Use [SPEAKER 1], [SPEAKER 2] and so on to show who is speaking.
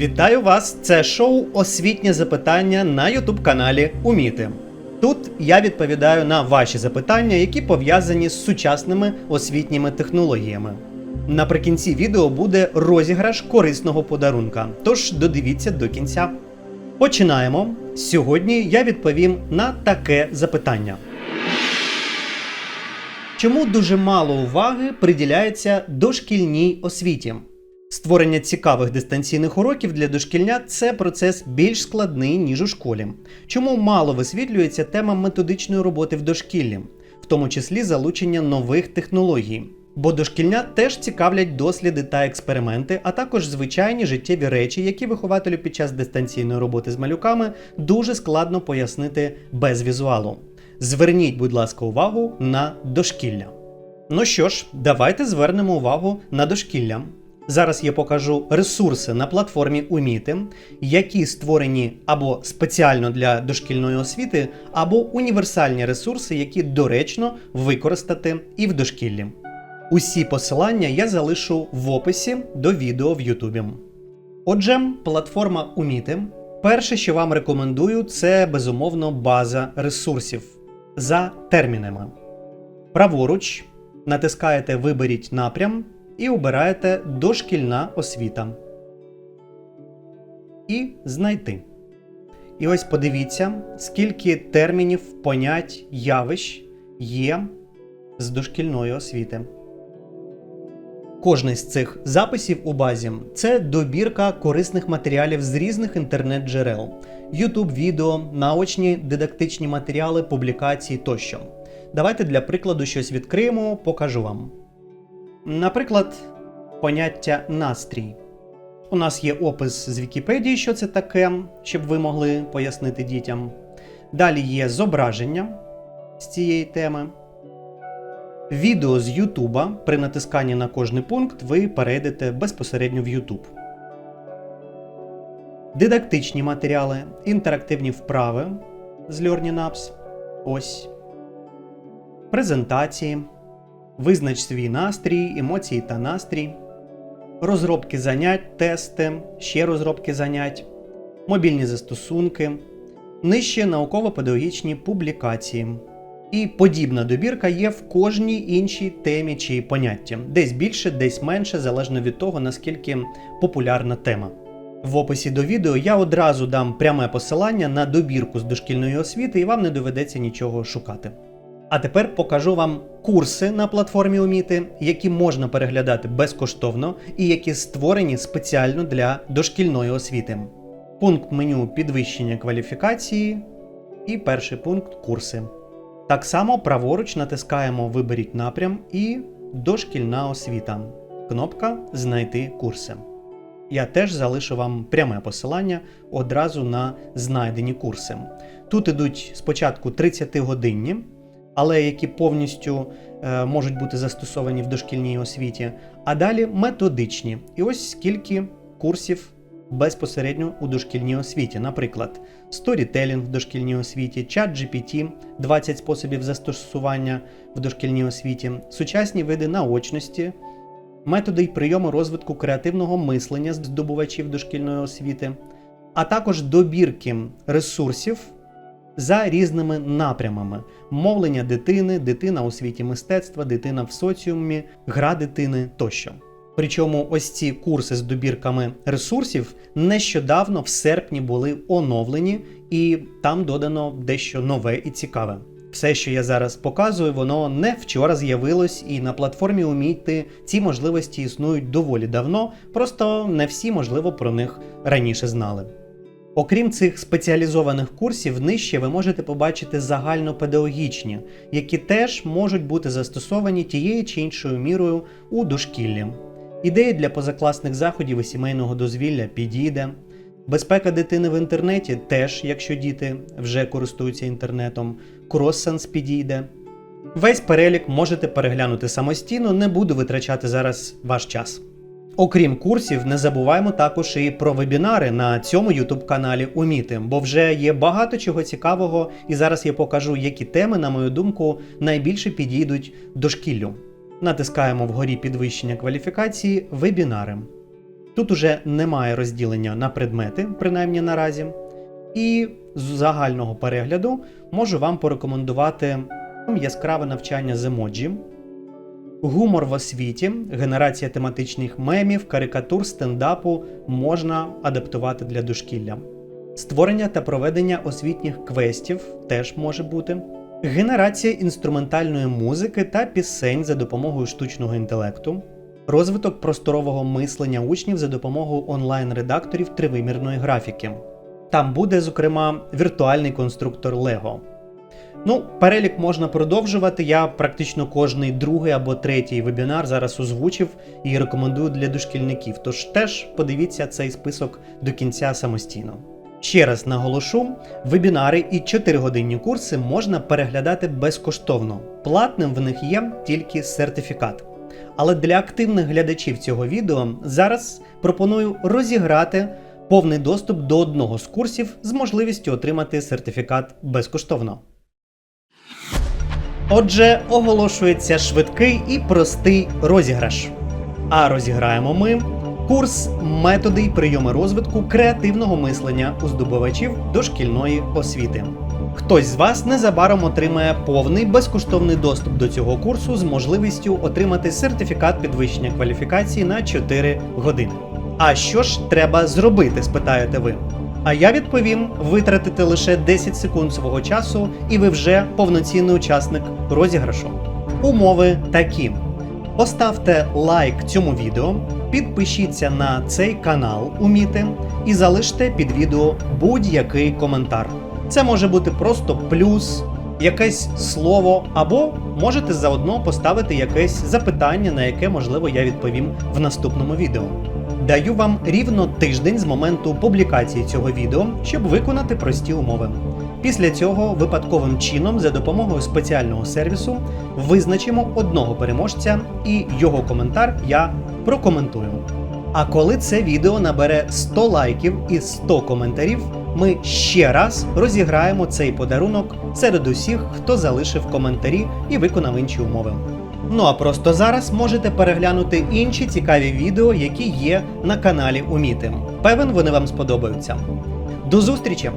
[SPEAKER 1] Вітаю вас! Це шоу Освітнє запитання на Ютуб каналі Уміти. Тут я відповідаю на ваші запитання, які пов'язані з сучасними освітніми технологіями. Наприкінці відео буде розіграш корисного подарунка, тож додивіться до кінця. Починаємо. Сьогодні я відповім на таке запитання. Чому дуже мало уваги приділяється дошкільній освіті? Створення цікавих дистанційних уроків для дошкільнят це процес більш складний, ніж у школі. Чому мало висвітлюється тема методичної роботи в дошкіллі, в тому числі залучення нових технологій? Бо дошкільнят теж цікавлять досліди та експерименти, а також звичайні життєві речі, які вихователю під час дистанційної роботи з малюками дуже складно пояснити без візуалу. Зверніть, будь ласка, увагу на дошкілля. Ну що ж, давайте звернемо увагу на дошкілля. Зараз я покажу ресурси на платформі Уміти, які створені або спеціально для дошкільної освіти, або універсальні ресурси, які доречно використати і в дошкіллі. Усі посилання я залишу в описі до відео в Ютубі. Отже, платформа Уміти. Перше, що вам рекомендую, це безумовно база ресурсів за термінами. Праворуч натискаєте Виберіть напрям і обираєте Дошкільна освіта. І знайти. І ось подивіться, скільки термінів, понять, явищ є з дошкільної освіти. Кожний з цих записів у базі це добірка корисних матеріалів з різних інтернет-джерел, YouTube відео, наочні дидактичні матеріали, публікації тощо. Давайте для прикладу щось відкриємо, покажу вам. Наприклад, поняття настрій. У нас є опис з Вікіпедії, що це таке, щоб ви могли пояснити дітям. Далі є зображення з цієї теми. Відео з Ютуба. При натисканні на кожний пункт ви перейдете безпосередньо в Ютуб. Дидактичні матеріали, інтерактивні вправи з Learning Apps. Ось. Презентації. Визнач свій настрій, емоції та настрій. Розробки занять, тести, ще розробки занять, мобільні застосунки, нижче науково-педагогічні публікації. І подібна добірка є в кожній іншій темі чи понятті, десь більше, десь менше, залежно від того, наскільки популярна тема. В описі до відео я одразу дам пряме посилання на добірку з дошкільної освіти, і вам не доведеться нічого шукати. А тепер покажу вам курси на платформі Уміти, які можна переглядати безкоштовно і які створені спеціально для дошкільної освіти. Пункт меню підвищення кваліфікації і перший пункт курси. Так само праворуч натискаємо Виберіть напрям і Дошкільна освіта. Кнопка Знайти курси. Я теж залишу вам пряме посилання одразу на знайдені курси. Тут ідуть спочатку 30-годинні, але які повністю е, можуть бути застосовані в дошкільній освіті, а далі методичні. І ось скільки курсів безпосередньо у дошкільній освіті. Наприклад, сторітелінг в дошкільній освіті, чат GPT, 20 способів застосування в дошкільній освіті, сучасні види наочності, методи й прийоми розвитку креативного мислення здобувачів дошкільної освіти, а також добірки ресурсів. За різними напрямами: мовлення дитини, дитина у світі мистецтва, дитина в соціумі, гра дитини тощо. Причому ось ці курси з добірками ресурсів нещодавно в серпні були оновлені, і там додано дещо нове і цікаве. Все, що я зараз показую, воно не вчора з'явилось, і на платформі Умійти ці можливості існують доволі давно, просто не всі, можливо, про них раніше знали. Окрім цих спеціалізованих курсів, нижче ви можете побачити загальнопедагогічні, які теж можуть бути застосовані тією чи іншою мірою у дошкіллі. Ідеї для позакласних заходів і сімейного дозвілля підійде. Безпека дитини в інтернеті теж, якщо діти вже користуються інтернетом, кроссенс підійде. Весь перелік можете переглянути самостійно, не буду витрачати зараз ваш час. Окрім курсів, не забуваємо також і про вебінари на цьому youtube каналі Уміти, бо вже є багато чого цікавого, і зараз я покажу, які теми, на мою думку, найбільше підійдуть дошкіллю. Натискаємо вгорі підвищення кваліфікації вебінари. Тут уже немає розділення на предмети, принаймні наразі. І з загального перегляду можу вам порекомендувати яскраве навчання з емоджі, гумор в освіті, генерація тематичних мемів, карикатур, стендапу можна адаптувати для дошкілля. Створення та проведення освітніх квестів теж може бути. Генерація інструментальної музики та пісень за допомогою штучного інтелекту, розвиток просторового мислення учнів за допомогою онлайн-редакторів тривимірної графіки. Там буде, зокрема, віртуальний конструктор Lego. Ну, перелік можна продовжувати. Я практично кожний другий або третій вебінар зараз озвучив і рекомендую для дошкільників. Тож теж подивіться цей список до кінця самостійно. Ще раз наголошу: вебінари і 4-годинні курси можна переглядати безкоштовно. Платним в них є тільки сертифікат. Але для активних глядачів цього відео зараз пропоную розіграти повний доступ до одного з курсів з можливістю отримати сертифікат безкоштовно. Отже, оголошується швидкий і простий розіграш. А розіграємо ми курс методи й прийоми розвитку креативного мислення у здобувачів дошкільної освіти. Хтось з вас незабаром отримає повний безкоштовний доступ до цього курсу з можливістю отримати сертифікат підвищення кваліфікації на 4 години. А що ж треба зробити, спитаєте ви? А я відповім: витратити лише 10 секунд свого часу, і ви вже повноцінний учасник розіграшу. Умови такі: поставте лайк цьому відео, підпишіться на цей канал Уміти і залиште під відео будь-який коментар. Це може бути просто плюс, якесь слово, або можете заодно поставити якесь запитання, на яке можливо я відповім в наступному відео. Даю вам рівно тиждень з моменту публікації цього відео, щоб виконати прості умови. Після цього випадковим чином, за допомогою спеціального сервісу, визначимо одного переможця, і його коментар я прокоментую. А коли це відео набере 100 лайків і 100 коментарів, ми ще раз розіграємо цей подарунок серед усіх, хто залишив коментарі і виконав інші умови. Ну а просто зараз можете переглянути інші цікаві відео, які є на каналі Умітим. Певен, вони вам сподобаються. До зустрічі!